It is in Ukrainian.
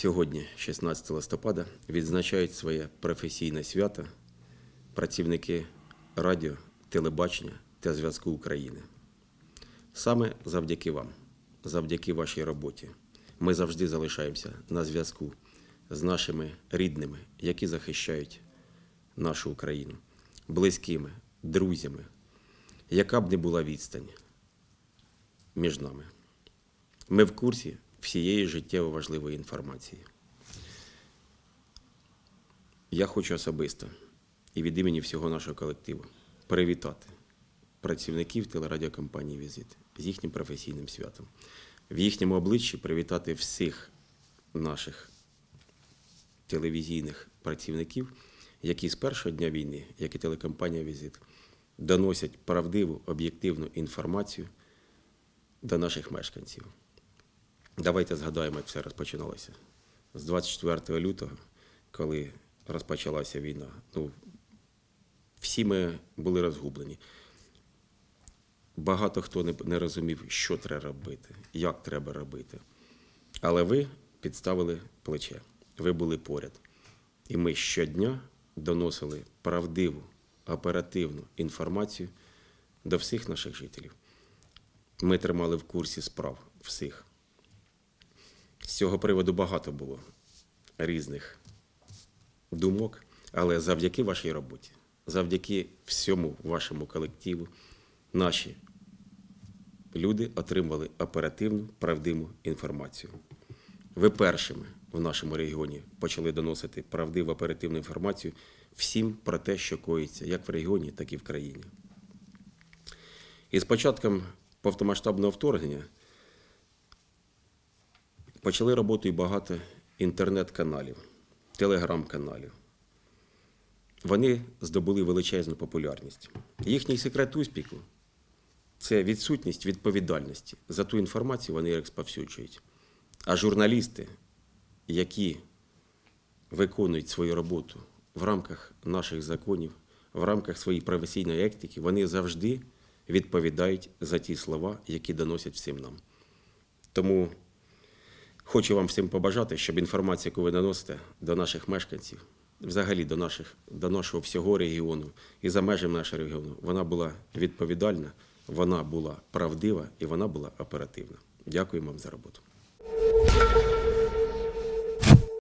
Сьогодні, 16 листопада, відзначають своє професійне свято працівники радіо, телебачення та зв'язку України. Саме завдяки вам, завдяки вашій роботі, ми завжди залишаємося на зв'язку з нашими рідними, які захищають нашу Україну, близькими, друзями, яка б не була відстань між нами. Ми в курсі всієї життєво важливої інформації. Я хочу особисто і від імені всього нашого колективу привітати працівників телерадіокомпанії Візит з їхнім професійним святом. В їхньому обличчі привітати всіх наших телевізійних працівників, які з першого дня війни, як і телекомпанія Візит, доносять правдиву, об'єктивну інформацію до наших мешканців. Давайте згадаємо, як все розпочиналося. З 24 лютого, коли розпочалася війна, ну, всі ми були розгублені. Багато хто не, не розумів, що треба робити, як треба робити. Але ви підставили плече, ви були поряд. І ми щодня доносили правдиву, оперативну інформацію до всіх наших жителів. Ми тримали в курсі справ всіх. З цього приводу багато було різних думок, але завдяки вашій роботі, завдяки всьому вашому колективу, наші люди отримали оперативну, правдиву інформацію. Ви першими в нашому регіоні почали доносити правдиву оперативну інформацію всім про те, що коїться як в регіоні, так і в країні. І з початком повномасштабного вторгнення почали роботу і багато інтернет-каналів, телеграм-каналів. Вони здобули величезну популярність. Їхній секрет успіху це відсутність відповідальності за ту інформацію, вони розповсюджують. А журналісти, які виконують свою роботу в рамках наших законів, в рамках своєї професійної етики, вони завжди відповідають за ті слова, які доносять всім нам. Тому хочу вам всім побажати, щоб інформація, яку ви наносите до наших мешканців, взагалі до, наших, до нашого всього регіону і за межами нашого регіону, вона була відповідальна, вона була правдива і вона була оперативна. Дякую вам за роботу.